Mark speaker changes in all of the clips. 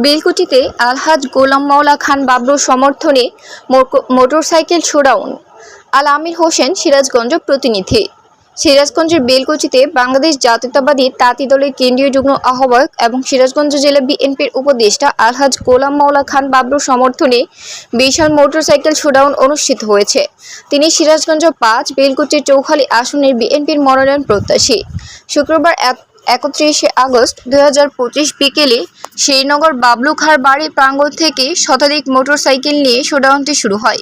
Speaker 1: বেলকুচিতে আলহাজ গোলাম মাওলা খান বাবলুর সমর্থনে মোর- মোটরসাইকেল শোডাউন। আল আমির হোসেন সিরাজগঞ্জ প্রতিনিধি। সিরাজগঞ্জের বেলকুচিতে বাংলাদেশ জাতীয়তাবাদী তাঁতি দলের কেন্দ্রীয় যুগ্ম আহ্বায়ক এবং সিরাজগঞ্জ জেলা বিএনপির উপদেষ্টা আলহাজ গোলাম মাওলা খান বাবলুর সমর্থনে বিশাল মোটরসাইকেল শোডাউন অনুষ্ঠিত হয়েছে। তিনি সিরাজগঞ্জ পাঁচ বেলকুচির চৌখালী আসনের বিএনপির মনোনয়ন প্রত্যাশী। শুক্রবার এক- একত্রিশে আগস্ট দুই হাজার পঁচিশ বিকেলে শ্রীনগর বাবলু খার বাড়ি প্রাঙ্গণ থেকে শতাধিক মোটরসাইকেল নিয়ে শোডাউনটি শুরু হয়।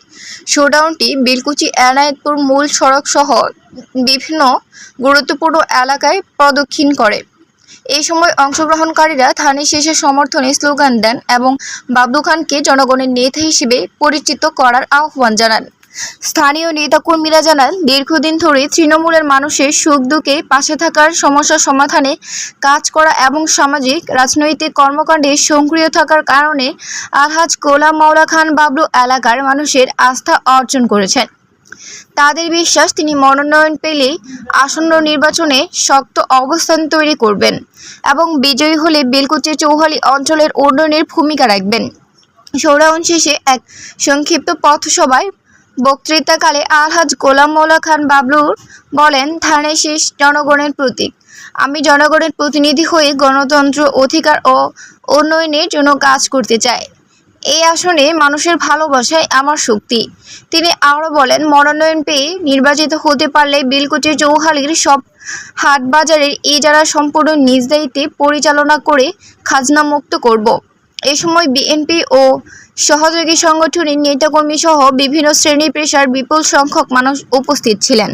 Speaker 1: শোডাউনটি বিলকুচি এনায়েতপুর মূল সড়ক সহ বিভিন্ন গুরুত্বপূর্ণ এলাকায় প্রদক্ষিণ করে। এই সময় অংশগ্রহণকারীরা থানি শেষের সমর্থনে স্লোগান দেন এবং বাবলু খানকে জনগণের নেতা হিসেবে পরিচিত করার আহ্বান জানান। স্থানীয় নেতাকর্মীরা জানান, দীর্ঘদিন ধরে তৃণমূলের মানুষের সুখ দুঃখে পাশে থাকার সমস্যা সমাধানে কাজ করা এবং সামাজিক, রাজনৈতিক কর্মকাণ্ডে সক্রিয় থাকার কারণে আলহাজ গোলাম মাওলা খান বাবলু এলাকার মানুষের আস্থা অর্জন করেছেন। তাদের বিশ্বাস, তিনি মনোনয়ন পেলেই আসন্ন নির্বাচনে শক্ত অবস্থান তৈরি করবেন এবং বিজয়ী হলে বেলকুচি চৌহালি অঞ্চলের উন্নয়নের ভূমিকা রাখবেন। শোডাউন শেষে এক সংক্ষিপ্ত পথসভায় বক্তৃতাকালে আলহাজ গোলাম মৌলা খান বাবলুর বলেন ধানের শেষ জনগণের প্রতীক। আমি জনগণের প্রতিনিধি হয়ে গণতন্ত্র, অধিকার ও উন্নয়নের জন্য কাজ করতে চাই। এই আসনে মানুষের ভালোবাসাই আমার শক্তি। তিনি আরও বলেন, মনোনয়ন পেয়ে নির্বাচিত হতে পারলে বিলকুচি চৌহালির সব হাট বাজারের ইজারা সম্পূর্ণ নিজ দায়িত্বে পরিচালনা করে খাজনা মুক্ত করব। এ সময় বিএনপি ও সহযোগী সংগঠনের নেতাকর্মী সহ বিভিন্ন শ্রেণি পেশার বিপুল সংখ্যক মানুষ উপস্থিত ছিলেন।